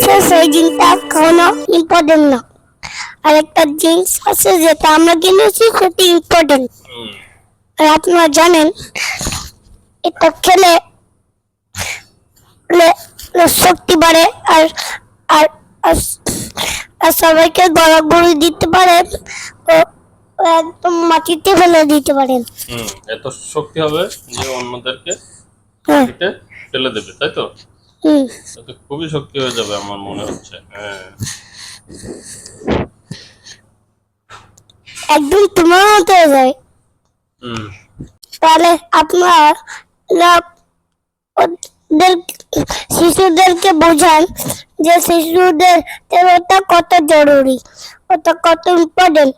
সে সেই জিনিসটা ইম্পর্টেন্ট না। আর একটা জিনিস আছে যেটা আমরা কিনেছি সেটা ইম্পর্টেন্ট আর আপনারা জানেন এটা খেলে লে- লে শক্তি বাড়ে আর আর আর সবাইকে গড়াগড়ি দিতে পারেন ও একদম মাটিতে ফেলে দিতে পারেন হুম এত শক্তি হবে যে অন্যদেরকে হ্যাঁ। ফেলে দেবে তাই তো? খুবই শক্তি হয়ে যাবে আমার মনে হচ্ছে। হ্যাঁ। একদম তোমার মতো হয়ে যায়। তাহলে আপনারা ওদের শিশুদেরকে বোঝান যে শিশুদের ওটা কত জরুরি ওটা কত ইম্পর্টেন্ট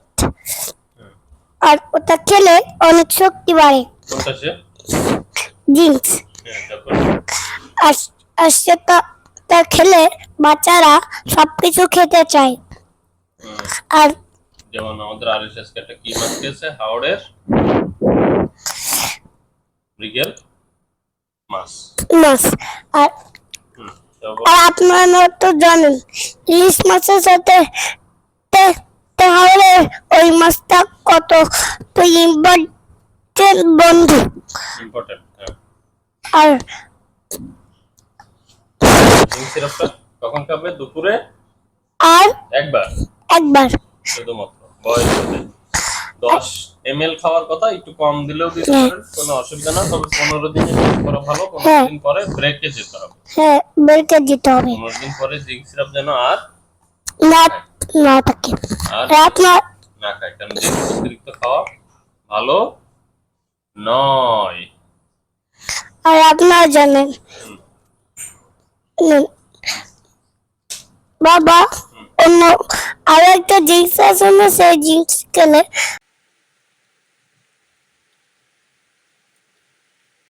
আর ওটা খেলে অনেক শক্তি বাড়ে। জিন্স হ্যাঁ আর আর সেটা তা খেলে বাচ্চারা সবকিছু খেতে চায়। আর যেমন আমাদের আর এস একটা কি মাছ খেয়েছে? হাওড়ের মৃগেল মাছ। মাছ। আর আর আপনারা তো জানেন ইলিশ মাছের সাথে তে- তাহলে ওই মাছটা কত তো ইম্পর্টেন্ট বন্ধু। ইম্পর্টেন্ট হ্যাঁ। আর সিরাপটা কখন খাবে? দুপুরে? আর একবার? একবার। শুধুমাত্র। বয়স হতে দশ এম খাওয়ার কথা একটু কম দিলেও দিতে হ্যাঁ। পারেন কোনো অসুবিধা না। তবে পনেরো দিন করা ভালো পনেরো হ্যাঁ। দিন পরে ব্রেকে যেতে হবে। হ্যাঁ বেরকে দিতে হবে। পনেরো দিন পরে জিঙ্ক সিরাপ যেন আর না না থাকে। আর আপনার না খায়। কারণ অতিরিক্ত খাওয়া ভালো নয়। আর আপনারা জানেন হুম। বাবা অন্য আরও একটা জিনিস আছে না সেই জিনিস খেলে